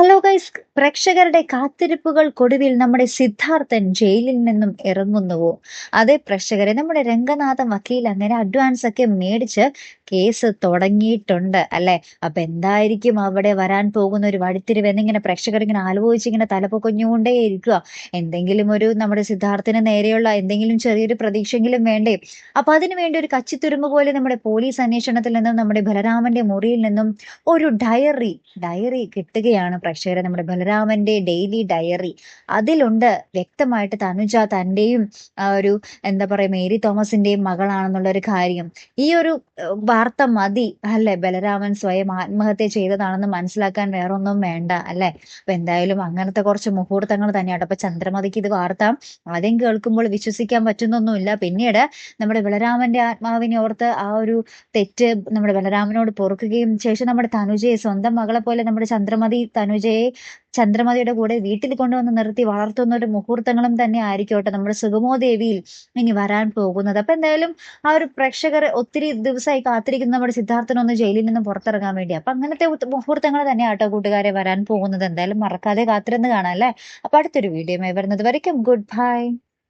Hello guys പ്രേക്ഷകരുടെ കാത്തിരിപ്പുകൾക്കൊടുവിൽ നമ്മുടെ സിദ്ധാർത്ഥൻ ജയിലിൽ നിന്നും ഇറങ്ങുന്നുവോ? അതേ പ്രേക്ഷകരെ നമ്മുടെ രംഗനാഥൻ വക്കീൽ അങ്ങനെ അഡ്വാൻസ് ഒക്കെ മേടിച്ച് കേസ് തുടങ്ങിയിട്ടുണ്ട് അല്ലെ? അപ്പൊ എന്തായിരിക്കും അവിടെ വരാൻ പോകുന്ന ഒരു വഴിത്തിരിവ് എന്നിങ്ങനെ പ്രേക്ഷകർ ഇങ്ങനെ ആലോചിച്ച് ഇങ്ങനെ തലപ്പൊക്കൊഞ്ഞുകൊണ്ടേ ഇരിക്കുക. എന്തെങ്കിലും ഒരു നമ്മുടെ സിദ്ധാർത്ഥിന് നേരെയുള്ള എന്തെങ്കിലും ചെറിയൊരു പ്രതീക്ഷയെങ്കിലും വേണ്ടേ? അപ്പൊ അതിനു വേണ്ടി ഒരു കച്ചിത്തുരുമ്പ് പോലെ നമ്മുടെ പോലീസ് അന്വേഷണത്തിൽ നിന്നും നമ്മുടെ ബലരാമന്റെ മുറിയിൽ നിന്നും ഒരു ഡയറി ഡയറി കിട്ടുകയാണ് പ്രേക്ഷകരെ. നമ്മുടെ ബലരാമന്റെ ഡെയിലി ഡയറി. അതിലുണ്ട് വ്യക്തമായിട്ട് തനുജ തന്റെയും ഒരു എന്താ പറയാ മേരി തോമസിന്റെയും മകളാണെന്നുള്ള ഒരു കാര്യം. ഈ ഒരു വാർത്ത മതി അല്ലെ? ബലരാമൻ സ്വയം ആത്മഹത്യ ചെയ്തതാണെന്ന് മനസ്സിലാക്കാൻ വേറൊന്നും വേണ്ട അല്ലെ? അപ്പൊ എന്തായാലും അങ്ങനത്തെ കുറച്ച് മുഹൂർത്തങ്ങൾ തന്നെയാണ് അപ്പൊ ചന്ദ്രമതിക്ക് ഇത് വാർത്ത. ആദ്യം കേൾക്കുമ്പോൾ വിശ്വസിക്കാൻ പറ്റുന്നൊന്നുമില്ല. പിന്നീട് നമ്മുടെ ബലരാമന്റെ ആത്മാവിനെ ഓർത്ത് ആ ഒരു തെറ്റ് നമ്മുടെ ബലരാമനോട് പൊറുക്കുകയും ശേഷം നമ്മുടെ തനുജയെ സ്വന്തം മകളെ പോലെ നമ്മുടെ ചന്ദ്രമതി തനുജയെ ചന്ദ്രമതിയുടെ കൂടെ വീട്ടിൽ കൊണ്ടുവന്ന് നിർത്തി വളർത്തുന്ന ഒരു മുഹൂർത്തങ്ങളും തന്നെ ആയിരിക്കോട്ടെ നമ്മുടെ സുഗമോദേവിയിൽ ഇനി വരാൻ പോകുന്നത്. അപ്പൊ എന്തായാലും ആ ഒരു പ്രേക്ഷകർ ഒത്തിരി ദിവസമായി കാത്തിരിക്കുന്ന നമ്മുടെ സിദ്ധാർത്ഥനൊന്ന് ജയിലിൽ നിന്ന് പുറത്തിറങ്ങാൻ വേണ്ടി. അപ്പൊ അങ്ങനത്തെ മുഹൂർത്തങ്ങൾ തന്നെ ആട്ടോ കൂട്ടുകാരെ വരാൻ പോകുന്നത്. എന്തായാലും മറക്കാതെ കാത്തിരുന്ന് കാണാം അല്ലെ? അപ്പൊ അടുത്തൊരു വീഡിയോ വരുന്നത് വരയ്ക്കും. Good bye